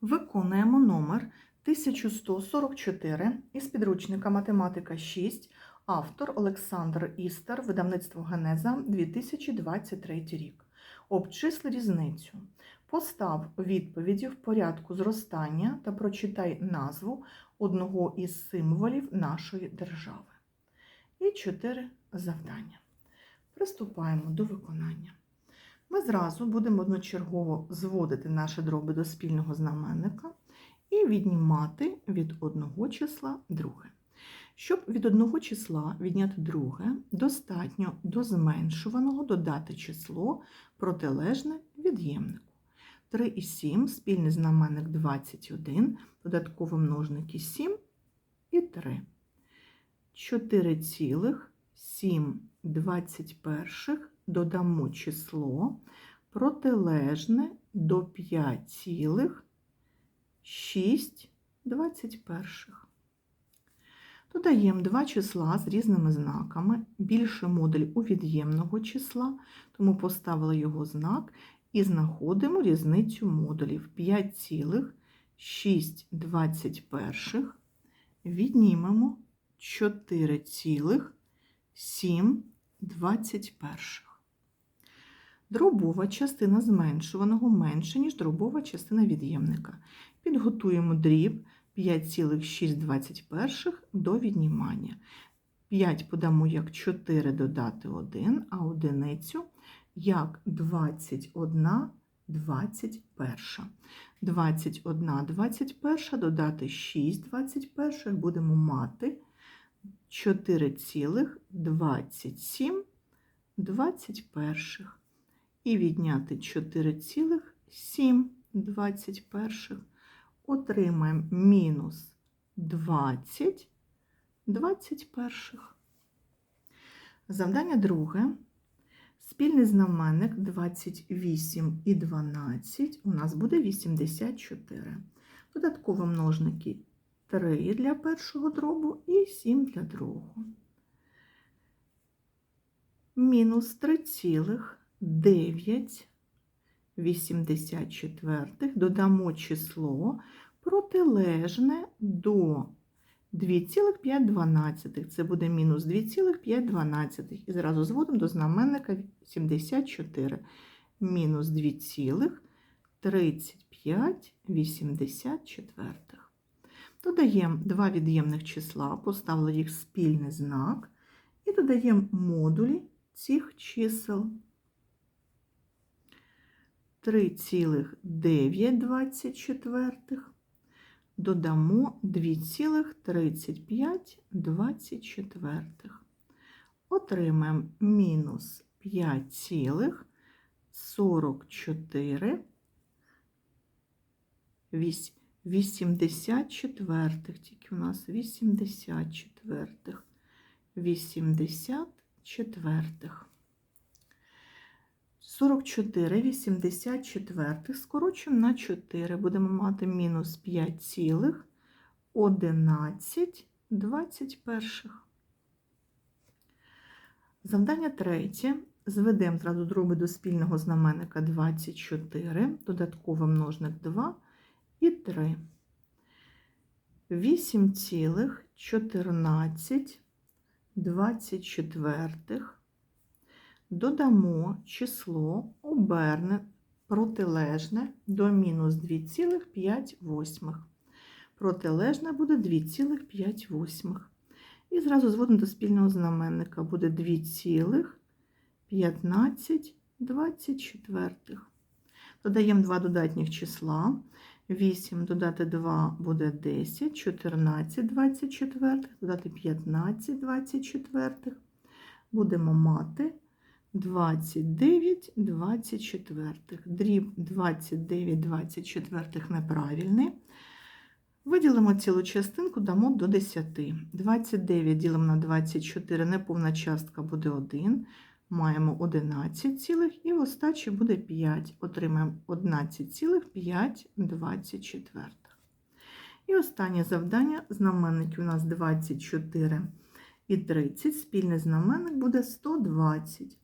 Виконуємо номер 1144 із підручника Математика 6, автор Олександр Істер, видавництво Генеза 2023 рік. Обчисли різницю. Постав відповіді в порядку зростання та прочитай назву одного із символів нашої держави. І чотири завдання. Приступаємо до виконання. Ми зразу будемо одночергово зводити наші дроби до спільного знаменника і віднімати від одного числа друге. Щоб від одного числа відняти друге, достатньо до зменшуваного додати число протилежне від'ємнику. 3 і 7, спільний знаменник 21, додатковий множник і 7 і 3. 4,7 додамо число протилежне до 5,6. Додаємо два числа з різними знаками. Більший модуль у від'ємного числа, тому поставили його знак і знаходимо різницю модулів 5,6 віднімемо 4,7. Дробова частина зменшуваного менше, ніж дробова частина від'ємника. Підготуємо дріб 5,6 до віднімання. 5 подамо як 4 додати 1, а одиницю як 21 21. 21 21 додати 6 21 будемо мати 4,27 21 і відняти 4,7 21. Отримаємо мінус 20 21. Завдання друге. Спільний знаменник 28 і 12 у нас буде 84. Dодаткові множники 3 для першого дробу і 7 для другого. Мінус 3,9 84 додамо число протилежне до 2,5. Це буде мінус 2,5. І зразу зводимо до знаменника 74. Мінус 2,35. Додаємо два від'ємних числа, поставили їх спільний знак. І додаємо модулі цих чисел. 3,9 додамо 2,35. Отримаємо мінус 5,44 84, тільки у нас 84, 84. 44, 84 скорочуємо на 4, будемо мати мінус 5,11 21. Завдання третє. Зведемо зразу дроби до спільного знаменника 24, додатковий множник 2 і 3. 8,14 24 додамо число оберне протилежне до мінус 2,5. Протилежне буде 2,5. І зразу зводимо до спільного знаменника буде 2,1524. Додаємо два додатніх числа. 8 додати 2 буде 10, 14 24, додати 15 24. Будемо мати 29 24. Дріб 29 24 неправильний. Виділимо цілу частинку, дамо до 10. 29 ділимо на 24, неповна частка буде 1. Маємо 11 цілих і в остачі буде 5. Отримаємо 11,5 24. І останнє завдання. Знаменники у нас 24 і 30. Спільний знаменник буде 120.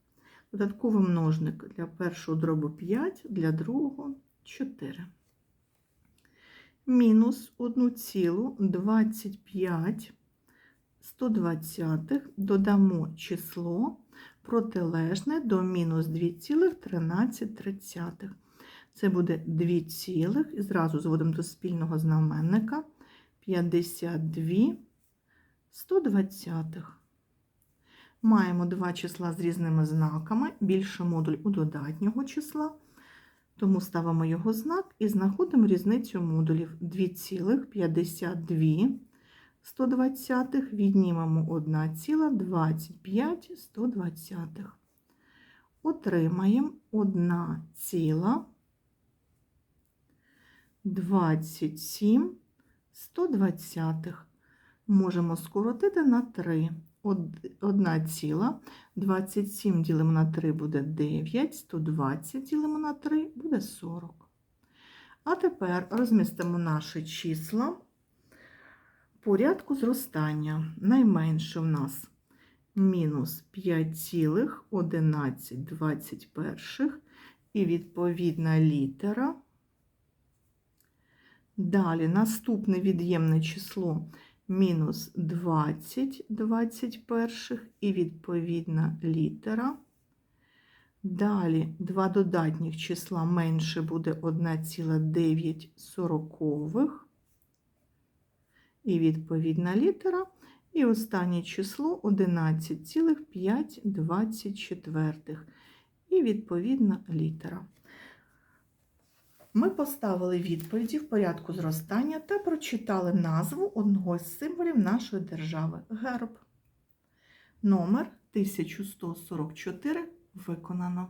Додатковий множник для першого дробу 5, для другого 4. мінус 1,25 120 додамо число протилежне до мінус 2,13. Це буде 2 цілих, і зразу зводимо до спільного знаменника 52 120. Маємо два числа з різними знаками, більше модуль у додатнього числа, тому ставимо його знак і знаходимо різницю модулів 2,52 120 віднімемо 1,25 120. Отримаємо 1,27 120. Можемо скоротити на 3. 1,27 ділимо на 3 буде 9, 120 ділимо на 3 буде 40. А тепер розмістимо наші числа в порядку зростання. Найменше в нас мінус 5,1121 і відповідна літера. Далі наступне від'ємне число мінус 20 21 і відповідна літера. Далі два додатніх числа менше буде 1,9 сорокових. і відповідна літера. І останнє число 11,524 і відповідна літера. Ми поставили відповіді в порядку зростання та прочитали назву одного з символів нашої держави герб. Номер 1144 виконано.